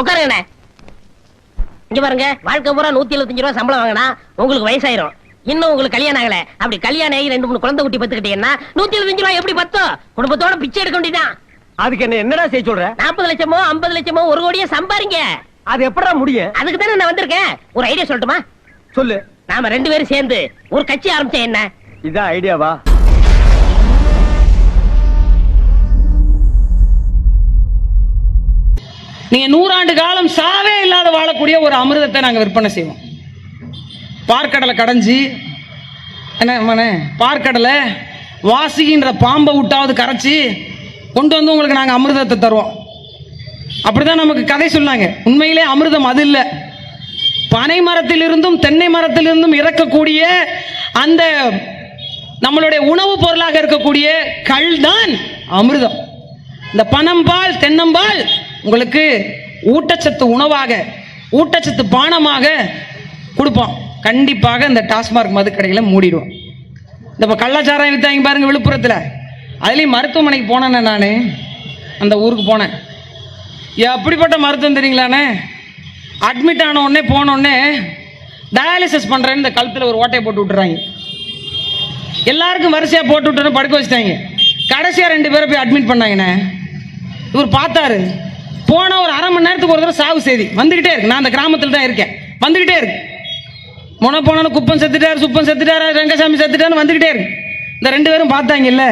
உட்காருங்கண்ணே. இங்க பாருங்க வாழ்க்கை பூரா நூத்தி எழுபத்தஞ்சு ரூபா சம்பளம் வாங்கினா உங்களுக்கு வயசாயிரும். இன்னும் உங்களுக்கு கல்யாணம் ஆகல. அப்படி கல்யாணம் ஆகி ரெண்டு மூணு குழந்தை குட்டி பத்துக்கிட்டீங்கன்னா நூத்தி எழுபத்தஞ்சு ரூபா எப்படி பத்தும் குடும்பத்தோட பிச்சை எடுக்க வேண்டியதான் அதுக்கு என்ன என்னடா செய்ய சொல்ற? நாற்பது லட்சமோ ஐம்பது லட்சமோ ஒரு கோடியே சம்பாரிங்க. அது எப்படா முடியும்? அதுக்கு தானே நான் வந்திருக்கேன். ஒரு ஐடியா சொல்லட்டுமா? சொல்லு. நாம ரெண்டு பேரும் சேர்ந்து ஒரு கட்சி ஆரம்பிச்சா என்ன? இதான் ஐடியாவா? நீங்க நூறாண்டு காலம் சாவே இல்லாத வாழக்கூடிய ஒரு அமிர்தத்தை நாங்கள் விற்பனை செய்வோம். பார்க்கடலை கடைஞ்சி என்ன பார்க்கடலை வாசிகின்ற பாம்பை விட்டாவது கரைச்சி கொண்டு வந்து உங்களுக்கு நாங்கள் அமிர்தத்தை தருவோம். அப்படிதான் நமக்கு கதை சொன்னாங்க. உண்மையிலே அமிர்தம் அது இல்லை. பனை மரத்திலிருந்தும் தென்னை மரத்திலிருந்தும் இறக்கக்கூடிய அந்த நம்மளுடைய உணவுப் பொருளாக இருக்கக்கூடிய கல் தான் அமிர்தம். இந்த பனம்பால் தென்னம்பால் உங்களுக்கு ஊட்டச்சத்து உணவாக ஊட்டச்சத்து பானமாக கொடுப்போம் கண்டிப்பாக இந்த டாஸ்மார்க் மதுக்கடைகளை மூடிடுவோம் இந்த இப்போ கள்ளச்சாராயம் வித்தாங்க பாருங்க விழுப்புரத்தில். அதுலேயும் மருத்துவமனைக்கு போனேண்ணே நான். அந்த ஊருக்கு போனேன். எப்படிப்பட்ட மருத்துவம் தெரியுங்களாண்ணே அட்மிட் ஆன உடனே போனோடனே டயாலிசிஸ் பண்ணுறேன்னு இந்த கழுத்தில் ஒரு ஓட்டையை போட்டு விட்டுறாங்க. எல்லாருக்கும் வரிசையாக போட்டு விட்டு படுக்க வச்சுட்டாங்க. கடைசியாக ரெண்டு பேரை போய் அட்மிட் பண்ணாங்கண்ணே. இவர் பார்த்தாரு. போன ஒரு அரை மணி நேரத்துக்கு ஒரு தடவை சாவு செய்தி. வந்துக்கிட்டே இருக்கு. நான் அந்த கிராமத்தில் தான் இருக்கேன். வந்துக்கிட்டே இருக்கு. முன போன குப்பம் செத்துட்டாரு சுப்பம் செத்துட்டாரு ரங்கசாமி செத்துட்டாருன்னு வந்துக்கிட்டே இருக்கு. இந்த ரெண்டு பேரும் பார்த்தாங்கல்ல?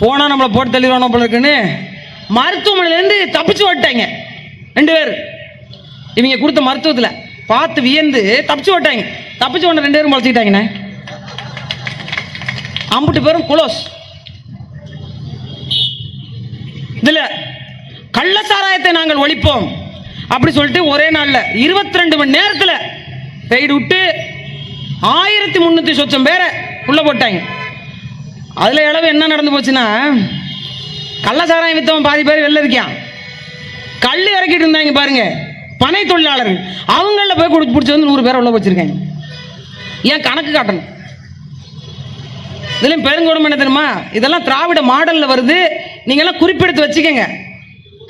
போனா நம்மளை போட்டு தள்ளிடுவானோ போல இருக்குன்னு. மருத்துவமனையிலேருந்து தப்பிச்சு ஓட்டாங்க ரெண்டு பேர். இவங்க கொடுத்த மருத்துவத்தில் பார்த்து வியந்து தப்பிச்சு ஓட்டாங்க தப்பிச்சு ஓட்ட ரெண்டு பேரும் முளைச்சிக்கிட்டாங்கண்ணே அம்புட்டு பேரும் குளோஸ் இதில் கள்ள சாராயத்தை நாங்கள் ஒழிப்போம். அப்படி சொல்லிட்டு ஒரே நாள்ல இருபத்தி ரெண்டு மணி நேரத்துல ரைடு விட்டு ஆயிரத்தி முன்னூத்தி சொச்சம் பேரை உள்ள போட்டாங்க. அதுல அளவு என்ன நடந்து போச்சுன்னா கள்ள சாராயம் வித்தவன் பாதி பேர் வெளில இருக்கான் கல் இறக்கிட்டு இருந்தாங்க பாருங்க பனை தொழிலாளர்கள். அவங்கள போய் கொடுத்து பிடிச்சி வந்து நூறு பேரை உள்ள வச்சிருக்காங்க ஏன் கணக்கு காட்டணும்? இதுலையும் பெருங்கொடுமை என்ன தெரியுமா? இதெல்லாம் திராவிட மாடலில் வருது. நீங்கள்லாம் குறிப்பெடுத்து வச்சுக்கோங்க.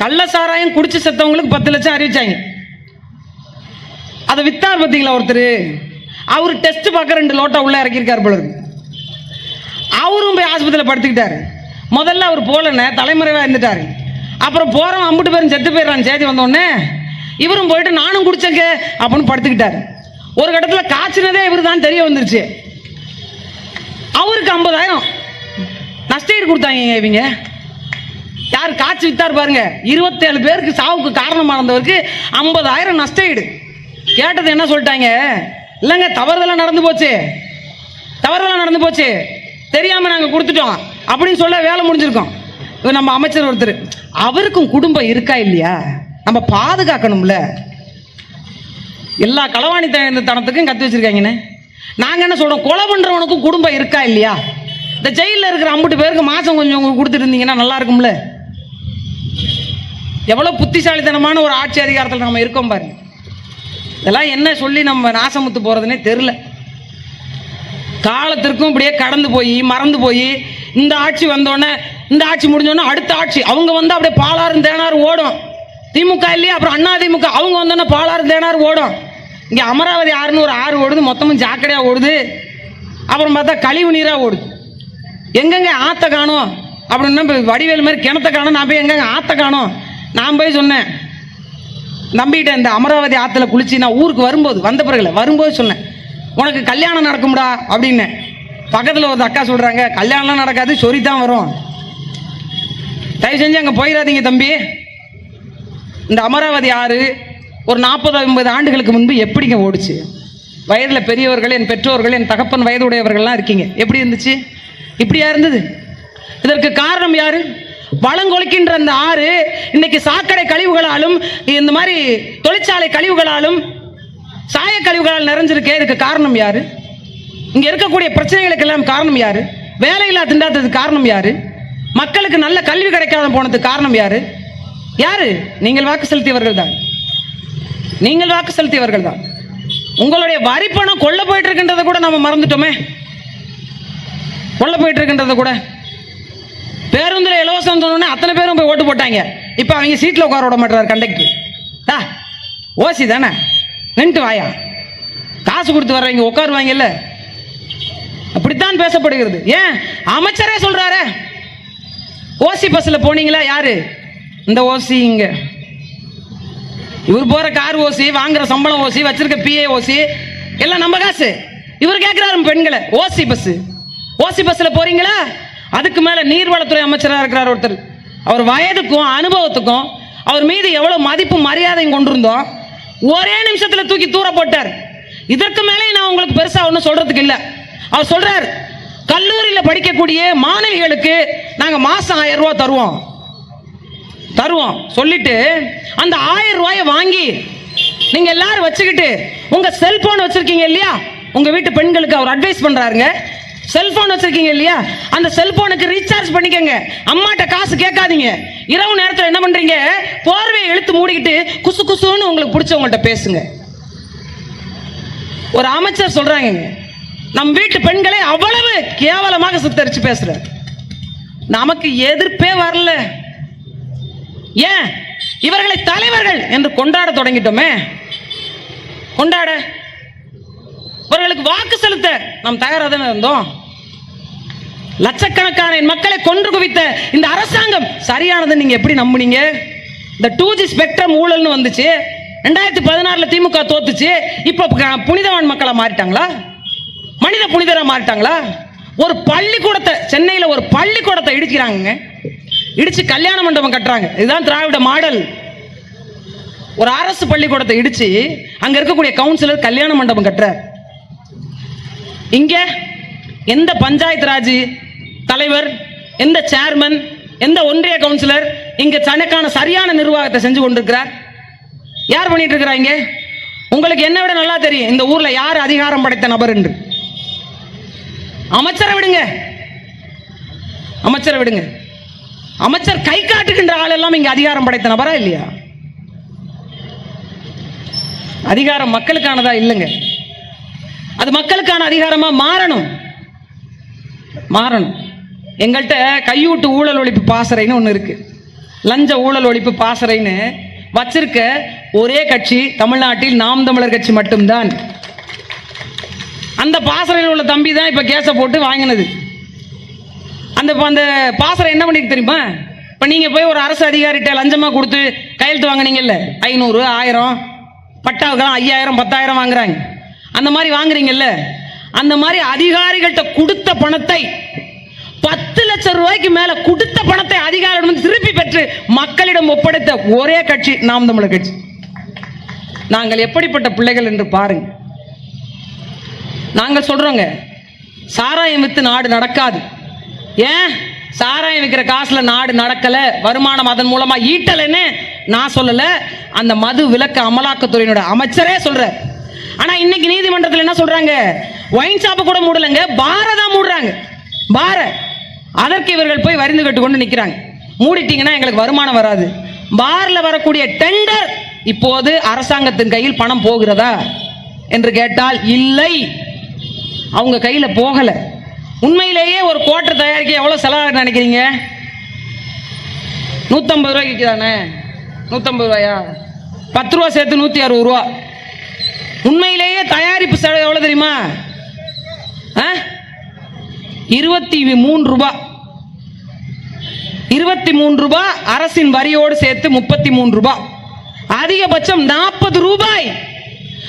கள்ள சாராயம் குடிச்சு செத்தவங்களுக்கு பத்து லட்சம் அறிவிச்சாங்க. அதை வித்தார் பார்த்தீங்களா ஒருத்தர்? அவர் டெஸ்ட் பார்க்க ரெண்டு லோட்டா உள்ள இறக்கியிருக்காரு போல இருக்கு. அவரும் போய் ஆஸ்பத்திரியில் படுத்துக்கிட்டாரு. முதல்ல அவர் போலன்னு தலைமுறைவாக இருந்துட்டாரு. அப்புறம் போகிறவன் அம்புட்டு பேரும் செத்து போயிடுறான் செய்தி வந்தோடனே இவரும் போயிட்டு நானும் குடிச்சங்க அப்படின்னு படுத்துக்கிட்டாரு. ஒரு கட்டத்தில் காய்ச்சினதே இவர் தான் தெரிய வந்துருச்சு. அவருக்கு ஐம்பதாயிரம். நஷ்டஈடு கொடுத்தாங்க இவங்க. யார் காய்ச்சி வித்தார் பாருங்க. இருபத்தேழு பேருக்கு சாவுக்கு காரணமானவருக்கு ஐம்பதாயிரம் நஷ்டஈடு. கேட்டது என்ன சொல்லிட்டாங்க? இல்லைங்க தவறுதெல்லாம் நடந்து போச்சு. தவறுதெல்லாம் நடந்து போச்சு. தெரியாம நாங்கள் கொடுத்துட்டோம். அப்படின்னு சொல்ல வேலை முடிஞ்சிருக்கோம். இப்போ நம்ம அமைச்சர் ஒருத்தர் அவருக்கும் குடும்பம் இருக்கா இல்லையா? நம்ம பாதுகாக்கணும்ல. எல்லா களவாணி தனத்துக்கும் கத்து வச்சிருக்காங்கண்ணே நாங்கள் என்ன சொல்றோம்? கொலை பண்ணுறவனுக்கும் குடும்பம் இருக்கா இல்லையா? இந்த ஜெயிலில் இருக்கிற ஐம்பது பேருக்கு மாதம் கொஞ்சம் உங்களுக்கு கொடுத்துட்டு இருந்தீங்கன்னா நல்லா இருக்கும்ல. எவ்வளோ புத்திசாலித்தனமான ஒரு ஆட்சி அதிகாரத்தில் நம்ம இருக்கோம் பாருங்க. இதெல்லாம் என்ன சொல்லி நம்ம நாசமுத்து போகிறதுனே தெரில காலத்திற்கும் இப்படியே கடந்து போய் மறந்து போய் இந்த ஆட்சி வந்தோடனே இந்த ஆட்சி முடிஞ்சோடனே அடுத்த ஆட்சி. அவங்க வந்து அப்படியே பாலாறு தேனாறு ஓடும். திமுக இல்லையா? அப்புறம் அண்ணா திமுக. அவங்க வந்தோடனே பாலாறு தேனாறு ஓடும். இங்கே அமராவதி ஆறுன்னு ஒரு ஆறு ஓடுது மொத்தமும் ஜாக்கடையாக ஓடுது. அப்புறம் பார்த்தா கழிவு நீராக ஓடுது. எங்கெங்க ஆற்ற காணும்? அப்படின்னா வடிவேல் மாதிரி கிணத்த காணும்? நான் போய் எங்கெங்க ஆற்ற காணும்? நான் போய் சொன்னேன். நம்பிட்ட இந்த அமராவதி ஆற்றுல குளிச்சு நான் ஊருக்கு வரும்போது வந்த பிறகுல வரும்போது சொன்னேன். உனக்கு கல்யாணம் நடக்கும்டா அப்படின்னு. பக்கத்தில் ஒரு அக்கா சொல்கிறாங்க கல்யாணம்லாம் நடக்காது சொறி தான் வரும். தயவு செஞ்சு அங்கே போயிடாதீங்க தம்பி. இந்த அமராவதி ஆறு ஒரு நாற்பது ஐம்பது ஆண்டுகளுக்கு முன்பு எப்படிங்க ஓடுச்சு? வயதில் பெரியவர்கள் என் பெற்றோர்கள் என் தகப்பன் வயதுடையவர்கள்லாம் இருக்கீங்க. எப்படி இருந்துச்சு? இப்படியா இருந்தது? இதற்கு காரணம் யாரு? வளங்கொலைக்கின்ற அந்த ஆறு இன்னைக்கு சாக்கடை கழிவுகளாலும் இந்த மாதிரி தொழிற்சாலை கழிவுகளாலும் சாய கழிவுகளால் நிறைஞ்சிருக்கே இதுக்கு காரணம் யாரு? இங்க இருக்கக்கூடிய பிரச்சனைகளுக்கு எல்லாம் காரணம் யாரு? வேலையில்லா திண்டாட்டத்துக்கு காரணம் யாரு? மக்களுக்கு நல்ல கல்வி கிடைக்காத போனதுக்கு காரணம் யாரு? யாரு? நீங்கள் வாக்கு செலுத்தியவர்கள் தான். நீங்கள் வாக்கு செலுத்தியவர்கள் தான். உங்களுடைய வரி பணம் கொள்ள போயிட்டு இருக்கின்றத கூட நம்ம மறந்துட்டோமே. கொள்ள போயிட்டு இருக்கின்றத கூட. பேருந்துல இலவசம் சொன்னோடனே அத்தனை பேரும் போய் ஓட்டு போட்டாங்க. இப்போ அவங்க சீட்டில் உட்கார விட மாட்டார் கண்டக்டர். டா ஓசி தானே? நின்ட்டு வாயா. காசு கொடுத்து வர்றவங்க உட்காருவாங்கல்ல. அப்படித்தான் பேசப்படுகிறது. ஏன்? அமைச்சரே சொல்றாரு. ஓசி பஸ்ல போனீங்களா? யாரு? இந்த ஓசி இங்க. இவர் போற கார் ஓசி வாங்குற சம்பளம் ஓசி வச்சிருக்க பிஏ ஓசி. எல்லாம் நம்ம காசு. இவர் கேட்கிறாரு பெண்களை. ஓசி பஸ் ஓசி பஸ்ல போறீங்களா? அதுக்கு மேலே நீர்வளத்துறை அமைச்சராக இருக்கிறார் ஒருத்தர். அவர் வயதுக்கும் அனுபவத்துக்கும் அவர் மீது எவ்வளோ மதிப்பு மரியாதையும் கொண்டிருந்தோம் ஒரே நிமிஷத்தில் தூக்கி தூர போட்டார். இதற்கு மேலே நான் உங்களுக்கு பெருசாக ஒன்றும் சொல்கிறதுக்கு இல்லை. அவர் சொல்கிறார் கல்லூரியில் படிக்கக்கூடிய மாணவிகளுக்கு நாங்கள் மாதம் ஆயிரம் ரூபா தருவோம். தருவோம். சொல்லிட்டு அந்த ஆயிரம் ரூபாயை வாங்கி நீங்கள் எல்லாரும் வச்சுக்கிட்டு உங்கள் செல்போன் வச்சுருக்கீங்க இல்லையா? உங்கள் வீட்டு பெண்களுக்கு அவர் அட்வைஸ் பண்ணுறாருங்க செல்போன் வச்சிருக்கீங்க இல்லையா? அந்த செல்போனுக்கு ரீசார்ஜ் பண்ணிக்கங்க. அம்மாட்ட காசு கேட்காதீங்க. இரவு நேரத்தில் என்ன பண்றீங்க? போர்வையை இழுத்து மூடிக்கிட்டு குசு குசுன்னு உங்களுக்கு பிடிச்சவங்கள்ட்ட பேசுங்க. ஒரு அமைச்சர் சொல்றாங்க. நம் வீட்டு பெண்களை அவ்வளவு கேவலமாக சித்தரிச்சு பேசுற நமக்கு எதிர்ப்பே வரல. ஏன்? இவர்களை தலைவர்கள் என்று கொண்டாட தொடங்கிட்டோமே. கொண்டாட. அவர்களுக்கு வாக்கு செலுத்த நாம் தயாராக தானே இருந்தோம்? லட்சக்கணக்கான என் மக்களை கொன்று குவித்த இந்த அரசாங்கம் சரியானது நீங்க எப்படி நம்புனீங்க? இந்த டூ ஜி ஸ்பெக்ட்ரம் ஊழல்னு வந்துச்சு ரெண்டாயிரத்தி பதினாறுல திமுக தோத்துச்சு இப்போ புனிதவான் மக்களா மாறிட்டாங்களா? மனித புனிதரா மாறிட்டாங்களா? ஒரு பள்ளிக்கூடத்தை சென்னையில் ஒரு பள்ளிக்கூடத்தை இடிக்கிறாங்க இடிச்சு கல்யாண மண்டபம் கட்டுறாங்க. இதுதான் திராவிட மாடல். ஒரு அரசு பள்ளிக்கூடத்தை இடிச்சு அங்க இருக்கக்கூடிய கவுன்சிலர் கல்யாண மண்டபம் கட்டுறார். இங்க எந்த பஞ்சாயத்து ராஜ் தலைவர் எந்த சேர்மன் எந்த ஒன்றிய கவுன்சிலர் இங்க தனக்கான சரியான நிர்வாகத்தை செஞ்சு கொண்டிருக்கிறார்? யார் பண்ணிட்டு இருக்கிறாங்க உங்களுக்கு என்ன விட நல்லா தெரியும். இந்த ஊர்ல யார் அதிகாரம் படைத்த நபர் என்று. அமைச்சரை விடுங்க. அமைச்சரை விடுங்க. அமைச்சர் கை காட்டுகின்ற ஆள் எல்லாம் இங்க அதிகாரம் படைத்த நபரா இல்லையா? அதிகாரம் மக்களுக்கானதா இல்லைங்க. அது மக்களுக்கான அதிகாரமா மாறணும். மாறணும். எங்கள்கிட்ட கையூட்டு ஊழல் ஒழிப்பு பாசறைன்னு ஒன்று இருக்கு. லஞ்ச ஊழல் ஒழிப்பு பாசறைன்னு வச்சிருக்க ஒரே கட்சி தமிழ்நாட்டில் நாம் தமிழர் கட்சி மட்டும்தான். அந்த பாசறையில் உள்ள தம்பி தான் இப்போ கேஸை போட்டு வாங்கினது. அந்த அந்த பாசறை என்ன பண்ணிருக்கு தெரியுமா? இப்போ நீங்கள் போய் ஒரு அரசு அதிகாரிகிட்ட லஞ்சமாக கொடுத்து கையெழுத்து வாங்கினீங்கல்ல. ஐநூறு ஆயிரம் பட்டாவுக்கெல்லாம் ஐயாயிரம் பத்தாயிரம் வாங்குறாங்க. அந்த மாதிரி வாங்குறீங்கல்ல? அந்த மாதிரி அதிகாரிகள்கிட்ட கொடுத்த பணத்தை பத்து லட்சம் ரூபாய்க்கு மேல கொடுத்த பணத்தை அதிகாரிடம் திருப்பி பெற்று மக்களிடம் ஒப்படைத்த ஒரே கட்சி நாம் தமிழர் கட்சி. நாங்கள் எப்படிப்பட்ட பிள்ளைகள் என்று பாருங்க. நாங்கள் சொல்றோங்க சாராயம் வித்து நாடு நடக்காது. ஏன்? சாராயம் விற்கிற காசுல நாடு நடக்கல வருமானம் அதன் மூலமா ஈட்டலைன்னு நான் சொல்லல. அந்த மது விலக்க அமலாக்கத்துறையினோட அமைச்சரே சொல்ற ஆனா இன்னைக்கு நீதிமன்றத்தில் என்ன சொல்றாங்க? ஒயின் ஷாப்பை கூட மூடலைங்க பாரை தான் மூடுறாங்க. பார அதற்கு இவர்கள் போய் வரிந்து கட்டு கொண்டு நிக்கிறாங்க. மூடிட்டீங்கன்னா எங்களுக்கு வருமானம் வராது. பார்ல வரக்கூடிய டெண்டர் இப்போது அரசாங்கத்தின் கையில் பணம் போகிறதா என்று கேட்டால் இல்லை. அவங்க கையில போகல. உண்மையிலேயே ஒரு கோட்டை தயாரிக்க எவ்வளவு செலவாக நினைக்கிறீங்க? நூத்தம்பது ரூபாய்க்கு தானே நூத்தம்பது ரூபாயா? பத்து ரூபா சேர்த்து நூத்தி அறுபது ரூபா. உண்மையிலேயே தயாரிப்பு செலவு எவ்வளோ தெரியுமா? ஆ? இருபத்தி மூன்று ரூபா. இருபத்தி மூன்று ரூபா அரசின் வரியோடு சேர்த்து முப்பத்தி மூன்று ரூபாய் அதிகபட்சம் நாற்பது ரூபாய்.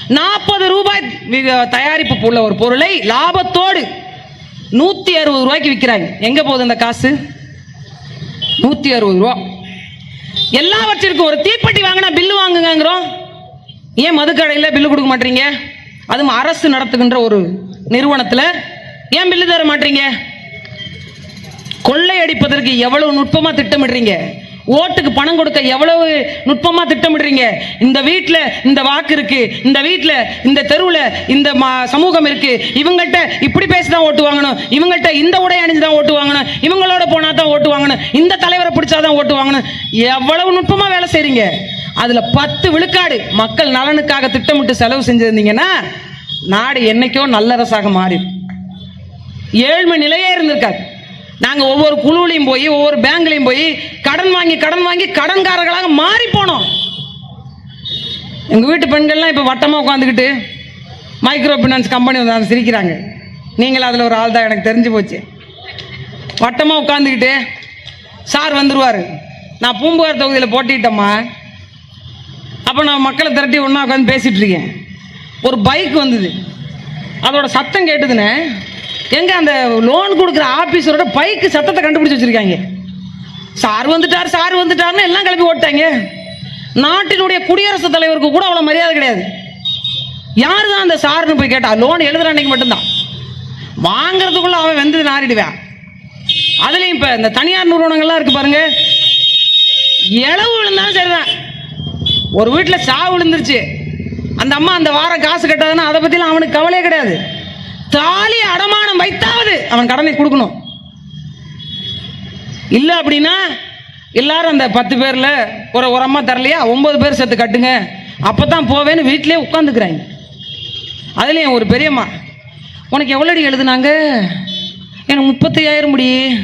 நாற்பது ரூபாய் தயாரிப்பு உள்ள ஒரு பொருளை லாபத்தோடு நூத்தி அறுபது ரூபாய்க்கு விற்கிறாங்க எங்க போகுது அந்த காசு? நூத்தி அறுபது ரூபா. எல்லாவற்றிற்கும் ஒரு தீப்பெட்டி வாங்கினா பில்லு வாங்குங்கிறோம் ஏன் மதுக்கடையில் பில்லு கொடுக்க மாட்டீங்க? அதுவும் அரசு நடத்துகின்ற ஒரு நிறுவனத்தில் ஏன் பில்லு தர மாட்டீங்க? கொள்ளையடிப்பதற்கு எவ்வளவு நுட்பமாக திட்டமிடுறீங்க? ஓட்டுக்கு பணம் கொடுக்க எவ்வளவு நுட்பமாக திட்டமிடுறீங்க? இந்த வீட்டில் இந்த வாக்கு இருக்கு இந்த வீட்டில் இந்த தெருவில் இந்த சமூகம் இருக்கு. இவங்கள்ட்ட இப்படி பேசி தான் ஓட்டு வாங்கணும். இவங்கள்ட்ட இந்த உடை அணிஞ்சு தான் ஓட்டு வாங்கணும். இவங்களோட போனா தான் ஓட்டு வாங்கணும். இந்த தலைவரை பிடிச்சாதான் ஓட்டு வாங்கணும். எவ்வளவு நுட்பமாக வேலை செய்றீங்க? அதில் பத்து விழுக்காடு மக்கள் நலனுக்காக திட்டமிட்டு செலவு செஞ்சிருந்தீங்கன்னா நாடு என்னைக்கோ நல்லரசாக மாறிடும். ஏழ்மை நிலையே இருந்திருக்காது. நாங்க ஒவ்வொரு குழுவிலையும் போய் ஒவ்வொரு பேங்க்லையும் போய் கடன் வாங்கி கடன் வாங்கி கடன்காரர்களாக மாறி போனோம். எங்கள் வீட்டு பெண்கள்லாம் இப்போ வட்டமாக உட்காந்துக்கிட்டு மைக்ரோ ஃபினான்ஸ் கம்பெனி வந்து சிரிக்கிறாங்க. நீங்களும் அதில் ஒரு ஆள் தான் எனக்கு தெரிஞ்சு போச்சு. வட்டமாக உட்காந்துக்கிட்டு சார் வந்துடுவார் நான் பூம்புகார் தொகுதியில் போட்டிட்டேம்மா அப்போ நான் மக்களை திரட்டி ஒன்றா உட்காந்து பேசிகிட்டு இருக்கேன். ஒரு பைக் வந்தது. அதோட சத்தம் கேட்டுதுன்னு எங்கே அந்த லோன் கொடுக்குற ஆஃபீஸரோட பைக்கு சத்தத்தை கண்டுபிடிச்சி வச்சிருக்காங்க. சார் வந்துட்டார் சார் வந்துட்டார்னு எல்லாம் கிளம்பி ஓட்டாங்க நாட்டினுடைய குடியரசுத் தலைவருக்கு கூட அவ்வளோ மரியாதை கிடையாது. யாரு தான் அந்த சார்னு போய் கேட்டா லோன் எழுதுற அன்னைக்கு மட்டும்தான். வாங்குறதுக்குள்ள அவன் வெந்தது நாரிடுவான் அதுலயும் இப்ப இந்த தனியார் நிறுவனங்கள்லாம் இருக்கு பாருங்க. இளவு விழுந்தாலும் சரிதான். ஒரு வீட்டில் சாவு விழுந்துருச்சு. அந்த அம்மா அந்த வாரம் காசு கட்டாதுன்னா அதை பற்றிலாம் அவனுக்கு கவலையே கிடையாது. தாலி அடமானம் வைத்தாவது அவன் கடனை கொடுக்கணும். இல்லை அப்படின்னா எல்லாரும் அந்த பத்து பேரில் ஒரு ஒரு அம்மா தரலையா? ஒன்பது பேர் சேர்த்து கட்டுங்க. அப்போ தான் போவேன்னு வீட்டிலே உட்காந்துக்கிறாங்க அதுலேயும் ஒரு பெரியம்மா உனக்கு எவ்வளோடி எழுதுனாங்க? எனக்கு முப்பத்தையாயிரம் முடி.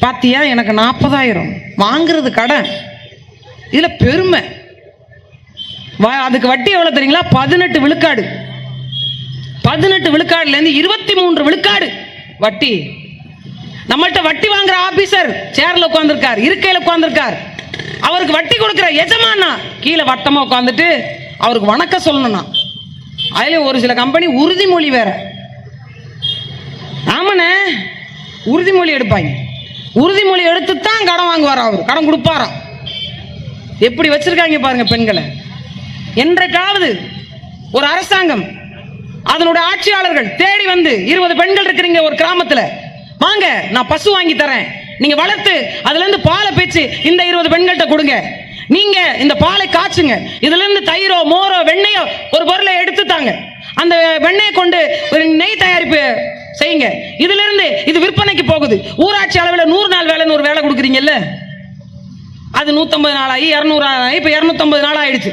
பாத்தியா? எனக்கு நாற்பதாயிரம் வாங்குறது கடன். இதில் பெருமை. வா- அதுக்கு வட்டி எவ்வளோ தெரியுங்களா? பதினெட்டு விழுக்காடு. பதினெட்டு விழுக்காடுலேருந்து இருபத்தி மூன்று விழுக்காடு வட்டி. நம்மள்கிட்ட வட்டி வாங்குற ஆபீசர் சேர்ல உட்காந்துருக்கார் இருக்கையில உட்காந்துருக்கார் அவருக்கு வட்டி கொடுக்குற எஜமானா கீழே வட்டமா உட்காந்துட்டு அவருக்கு வணக்கம் சொல்லணும்னா. அதுல ஒரு சில கம்பெனி உறுதிமொழி வேற. ஆமாண்ணே உறுதிமொழி எடுப்பாங்க. உறுதிமொழி எடுத்து தான் கடன் வாங்குவார் அவர்? கடன் கொடுப்பாராம் எப்படி வச்சிருக்காங்க பாருங்க பெண்களை. என்றைக்காவது ஒரு அரசாங்கம் அதனுடைய ஆட்சியாளர்கள் தேடி வந்து இருபது பெண்கள் இருக்கிறீங்க ஒரு கிராமத்துல. வாங்க நான் பசு வாங்கி தரேன். நீங்க வளர்த்து அதுல இருந்து பாலை பேச்சு இந்த இருபது பெண்கள்கிட்ட கொடுங்க. நீங்க இந்த பாலை காய்ச்சுங்க. இதுல இருந்து தயிரோ மோரோ வெண்ணையோ ஒரு பொருளை எடுத்து தாங்க. அந்த வெண்ணெயை கொண்டு ஒரு நெய் தயாரிப்பு செய்யுங்க. இதுல இருந்து இது விற்பனைக்கு போகுது. ஊராட்சி அளவில் நூறு நாள் வேலைன்னு ஒரு வேலை கொடுக்குறீங்கல்ல? அது நூற்றம்பது நாள் ஆகி இரநூறு ஆகி இப்போ இரநூத்தம்பது நாள் ஆயிடுச்சு.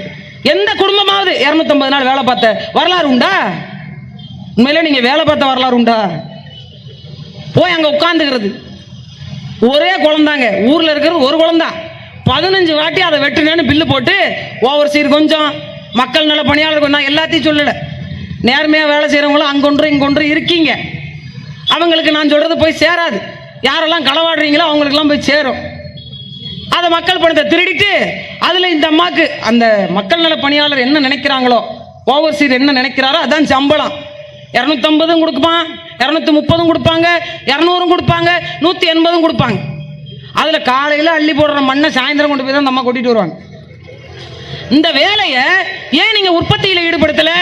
எந்த குடும்பமாவது இரநூத்தம்பது நாள் வேலை பார்த்த வரலாறு உண்டா? உண்மையிலே நீங்கள் வேலை பார்த்த வரலாறு உண்டா? போய் அங்கே உட்காந்துக்கிறது ஒரே குழந்தாங்க. ஊரில் இருக்கிறது ஒரு குழந்தா. பதினஞ்சு வாட்டி அதை வெட்டுனேன்னு பில்லு போட்டு ஓவர் சீர் கொஞ்சம். மக்கள் நல பணியாளர் கொஞ்சம் எல்லாத்தையும் சொல்லலை. நேர்மையாக வேலை செய்கிறவங்களும் அங்கொன்று இங்கொன்று இருக்கீங்க. அவங்களுக்கு நான் சொல்கிறது போய் சேராது. யாரெல்லாம் களவாடுறீங்களோ அவங்களுக்கெல்லாம் போய் சேரும். அதை மக்கள் பணத்தை திருடிட்டு அதில் இந்த அம்மாவுக்கு அந்த மக்கள் நல பணியாளர் என்ன நினைக்கிறாங்களோ ஓவர் சீர் என்ன நினைக்கிறாரோ அதான் சம்பளம். இரநூத்தம்பதும் கொடுப்பான் இரநூத்தி முப்பதும் கொடுப்பாங்க இரநூறும் கொடுப்பாங்க நூற்றி எண்பதும் கொடுப்பாங்க. அதில் காலையில் அள்ளி போடுற மண்ணை சாயந்தரம் கொண்டு போய் தான் நம்ம கொட்டிட்டு வருவாங்க. இந்த வேலையை ஏன் நீங்கள் உற்பத்தியில் ஈடுபடுத்தலை?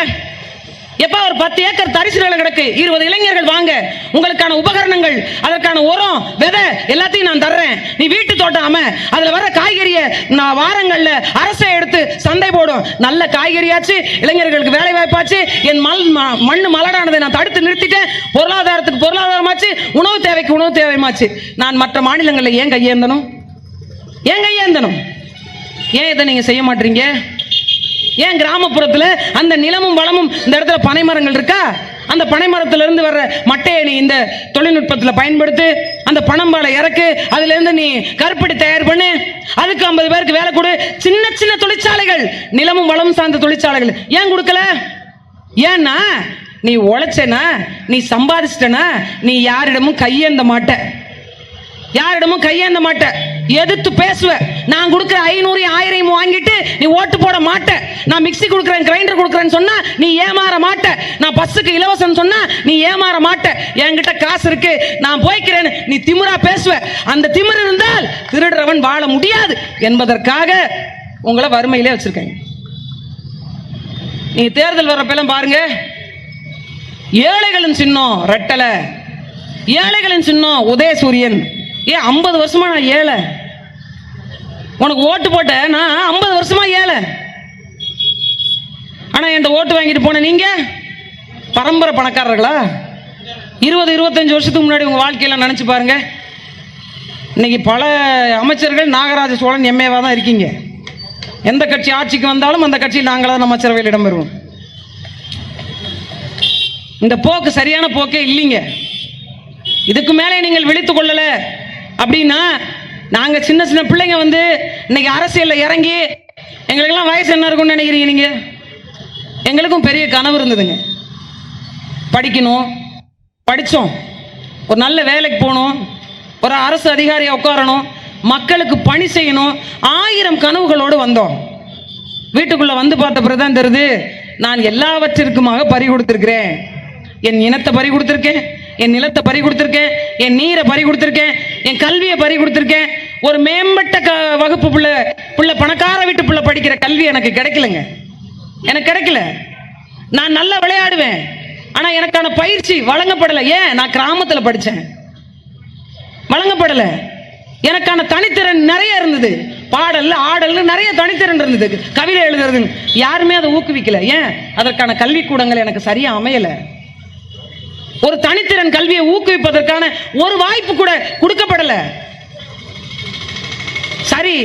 எப்ப ஒரு பத்து ஏக்கர் தரிசு நிலம் கிடக்கு? இருபது இளைஞர்கள் வாங்க. உங்களுக்கான உபகரணங்கள் அதற்கான உரம் விதை எல்லாத்தையும் நான் தர்றேன். நீ வீட்டு தோட்டாம அதுல வர காய்கறியை நான் வாரங்கள்ல அரசை எடுத்து சந்தை போடும். நல்ல காய்கறியாச்சு இளைஞர்களுக்கு வேலை வாய்ப்பாச்சு. என் மல் ம- மண்ணு மலடானதை நான் தடுத்து நிறுத்திட்டேன். பொருளாதாரத்துக்கு பொருளாதாரமாச்சு. உணவு தேவைக்கு உணவு தேவைமாச்சு நான் மற்ற மாநிலங்களில் ஏன் கையேந்தனும் ஏன் கையேந்தனும் ஏன் இதை நீங்க செய்ய மாட்டீங்க? ஏன் கிராமப்புறத்தில் அந்த நிலமும் வளமும் இந்த இடத்துல பனை மரங்கள் இருக்கா? அந்த பனை வர்ற மட்டையை நீ இந்த தொழில்நுட்பத்தில் பயன்படுத்து அந்த பனம்பாலை இறக்கு அதுலேருந்து நீ கருப்படி தயார் பண்ணு. அதுக்கு ஐம்பது பேருக்கு வேலை கொடு. சின்ன சின்ன தொழிற்சாலைகள் நிலமும் வளமும் சார்ந்த தொழிற்சாலைகள் ஏன் கொடுக்கல? ஏன்னா நீ உழைச்சனா நீ சம்பாதிச்சிட்டனா நீ யாரிடமும் கையேந்த மாட்ட. யாரிடமும் கையேந்த மாட்ட. எதிர்த்து பேசுவ நான் கொடுக்குற ஐநூறு ஆயிரம் வாங்கிட்டு நீ ஓட்டு போட மாட்ட. நான் மிக்ஸி கொடுக்குறேன் கிரைண்டர் கொடுக்குறேன்னு சொன்னா நீ ஏமாற மாட்ட. நான் பஸ்ஸுக்கு இலவசம் சொன்னா நீ ஏமாற மாட்ட. என்கிட்ட காசு இருக்கு நான் போய்க்கிறேன்னு நீ திமிரா பேசுவ. அந்த திமிர் இருந்தால் திருடுறவன் வாழ முடியாது என்பதற்காக உங்களை வறுமையிலே வச்சிருக்காங்க நீ தேர்தல் வர்றப்பெல்லாம் பாருங்க. ஏழைகளின் சின்னம் ரெட்டலை. ஏழைகளின் சின்னம் உதயசூரியன். ஏன் ஐம்பது வருஷமா நான் ஏழை. உனக்கு ஓட்டு போட்ட நான் ஐம்பது வருஷமா ஏழை. ஆனா என் ஓட்டு வாங்கிட்டு போன நீங்க? பரம்பரை பணக்காரர்களா? இருபது இருபத்தஞ்சு வருஷத்துக்கு முன்னாடி உங்க வாழ்க்கையெல்லாம் நினைச்சு பாருங்க. இன்னைக்கு பல அமைச்சர்கள் நாகராஜ சோழன் எம்ஏவா தான் இருக்கீங்க. எந்த கட்சி ஆட்சிக்கு வந்தாலும் அந்த கட்சியில் நாங்களாக தான் அமைச்சரவையில் இடம்பெறுவோம். இந்த போக்கு சரியான போக்கே இல்லைங்க. இதுக்கு மேலே நீங்கள் விழித்து கொள்ளலை. அப்படின்னா நாங்க சின்ன சின்ன பிள்ளைங்க வந்து இன்னைக்கு அரசியல்ல இறங்கி எங்களுக்கெல்லாம் வயசு என்ன இருக்கும்னு நினைக்கிறீங்க நீங்க? எங்களுக்கும் பெரிய கனவு இருந்ததுங்க. படிக்கணும் படித்தோம் ஒரு நல்ல வேலைக்கு போகணும் ஒரு அரசு அதிகாரியாக உட்காரணும் மக்களுக்கு பணி செய்யணும் ஆயிரம் கனவுகளோடு வந்தோம். வீட்டுக்குள்ள வந்து பார்த்த பிறதான் தெரியுது நான் எல்லாவற்றிற்குமாக பறி கொடுத்துருக்கிறேன். என் இனத்தை பறி கொடுத்துருக்கேன். என் நிலத்தை பறி கொடுத்துருக்கேன் என் நீரை பறி கொடுத்துருக்கேன் என் கல்வியை பறி கொடுத்துருக்கேன். ஒரு மேம்பட்ட க வகுப்பு பிள்ளை பிள்ளை பணக்கார வீட்டு பிள்ளை படிக்கிற கல்வி எனக்கு கிடைக்கலங்க. எனக்கு கிடைக்கல. நான் நல்லா விளையாடுவேன். ஆனால் எனக்கான பயிற்சி வழங்கப்படலை. ஏன்? நான் கிராமத்தில் படித்தேன் வழங்கப்படலை. எனக்கான தனித்திறன் நிறைய இருந்தது. பாடல் ஆடல் நிறைய தனித்திறன் இருந்தது. கவிதை எழுதுறது யாருமே அதை ஊக்குவிக்கல. ஏன்? அதற்கான கல்விக்கூடங்கள் எனக்கு சரியாக அமையலை. ஒரு தனித்திறன் கல்வியை ஊக்குவிப்பதற்கான ஒரு வாய்ப்பு கூட கொடுக்கப்படல. சரி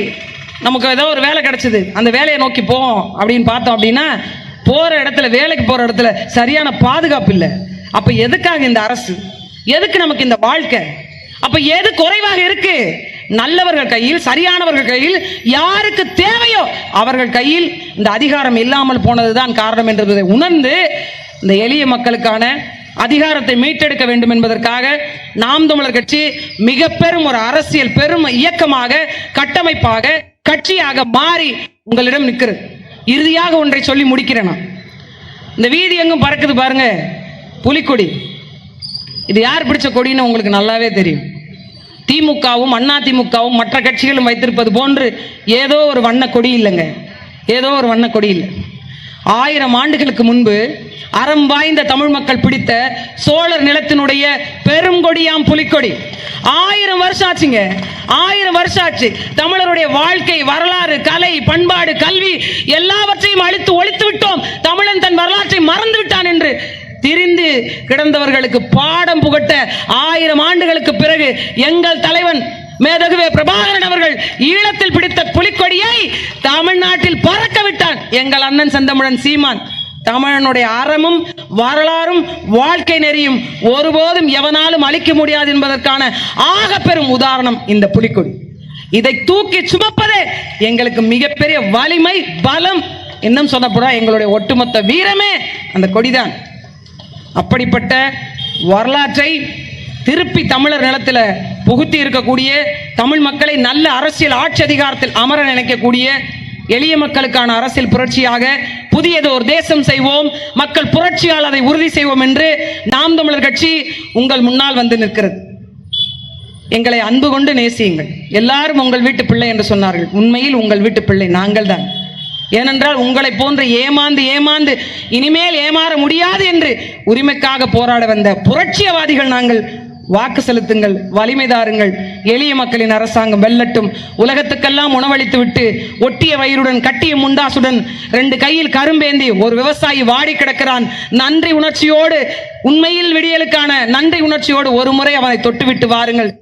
நமக்கு ஏதோ ஒரு வேலை கிடைச்சது. அந்த வேலையை நோக்கி போவோம் அப்படின்னு பார்த்தோம் அப்படின்னா போற இடத்துல வேலைக்கு போற இடத்துல சரியான பாதுகாப்பு இல்லை. அப்ப எதுக்காக இந்த அரசு? எதுக்கு நமக்கு இந்த வாழ்க்கை? அப்ப எது குறைவாக இருக்கு? நல்லவர்கள் கையில் சரியானவர்கள் கையில் யாருக்கு தேவையோ அவர்கள் கையில் இந்த அதிகாரம் இல்லாமல் போனதுதான் காரணம் என்பதை உணர்ந்து இந்த எளிய மக்களுக்கான அதிகாரத்தை மீட்டெடுக்க வேண்டும் என்பதற்காக நாம் தமிழர் கட்சி மிக பெரும் ஒரு அரசியல் பெரும் இயக்கமாக கட்டமைப்பாக கட்சியாக மாறி உங்களிடம் நிற்கிறது. இறுதியாக ஒன்றை சொல்லி முடிக்கிறேன் நான். இந்த வீதி எங்கும் பறக்குது பாருங்க. புலிக்கொடி. இது யார் பிடிச்ச கொடின்னு உங்களுக்கு நல்லாவே தெரியும். திமுகவும் அண்ணா திமுகவும் மற்ற கட்சிகளும் வைத்திருப்பது போன்று ஏதோ ஒரு வண்ண கொடி இல்லைங்க. ஏதோ ஒரு வண்ண கொடி இல்லை. ஆயிரம் ஆண்டுகளுக்கு முன்பு அறம் வாய்ந்த தமிழ் மக்கள் பிடித்த சோழர் நிலத்தினுடைய பெருங்கொடியாம் புலிக்கொடி. ஆயிரம் வருஷம் ஆச்சுங்க ஆயிரம் வருஷம் ஆச்சு தமிழருடைய வாழ்க்கை வரலாறு கலை பண்பாடு கல்வி எல்லாவற்றையும் அழித்து ஒழித்து விட்டோம். தமிழன் தன் வரலாற்றை மறந்து விட்டான் என்று திரிந்து கிடந்தவர்களுக்கு பாடம் புகட்ட ஆயிரம் ஆண்டுகளுக்கு பிறகு எங்கள் தலைவன் மேதகுவே பிரபாகரன் அவர்கள் ஈழத்தில் பிடித்த புலிக்கொடியை தமிழ்நாட்டில் பறக்க விட்டான் எங்கள் அண்ணன் செந்தமிழன் சீமான் தமிழனுடைய அறமும் வரலாறும் வாழ்க்கை நெறியும் ஒருபோதும் எவனாலும் அழிக்க முடியாது என்பதற்கான ஆக பெரும் உதாரணம் இந்த புலிக்கொடி. இதை தூக்கி சுமப்பதே எங்களுக்கு மிகப்பெரிய வலிமை பலம் இன்னும் சொல்லப்போனா எங்களுடைய ஒட்டுமொத்த வீரமே அந்த கொடிதான். அப்படிப்பட்ட வரலாற்றை திருப்பி தமிழர் நிலத்தில் புகுத்தி இருக்கக்கூடிய தமிழ் மக்களை நல்ல அரசியல் ஆட்சி அதிகாரத்தில் அமர நினைக்கக்கூடிய எளிய மக்களுக்கான அரசியல் புரட்சியாக புதியது ஒரு தேசம் செய்வோம் மக்கள் புரட்சியால் அதை உறுதி செய்வோம் என்று நாம் தமிழர் கட்சி உங்கள் முன்னால் வந்து நிற்கிறது. எங்களை அன்பு கொண்டு நேசியுங்கள். எல்லாரும் உங்கள் வீட்டு பிள்ளை என்று சொன்னார்கள். உண்மையில் உங்கள் வீட்டு பிள்ளை நாங்கள் தான். ஏனென்றால் உங்களை போன்று ஏமாந்து ஏமாந்து இனிமேல் ஏமாற முடியாது என்று உரிமைக்காக போராட வந்த புரட்சியவாதிகள் நாங்கள் வாக்கு செலுத்துங்கள் வலிமை தாருங்கள். எளிய மக்களின் அரசாங்கம் வெல்லட்டும். உலகத்துக்கெல்லாம் உணவளித்து விட்டு ஒட்டிய வயிறுடன் கட்டிய முண்டாசுடன் ரெண்டு கையில் கரும்பேந்தி ஒரு விவசாயி வாடி கிடக்கிறான். நன்றி உணர்ச்சியோடு உண்மையில் விடியலுக்கான நன்றி உணர்ச்சியோடு ஒரு முறை அவனை தொட்டுவிட்டு வாருங்கள்.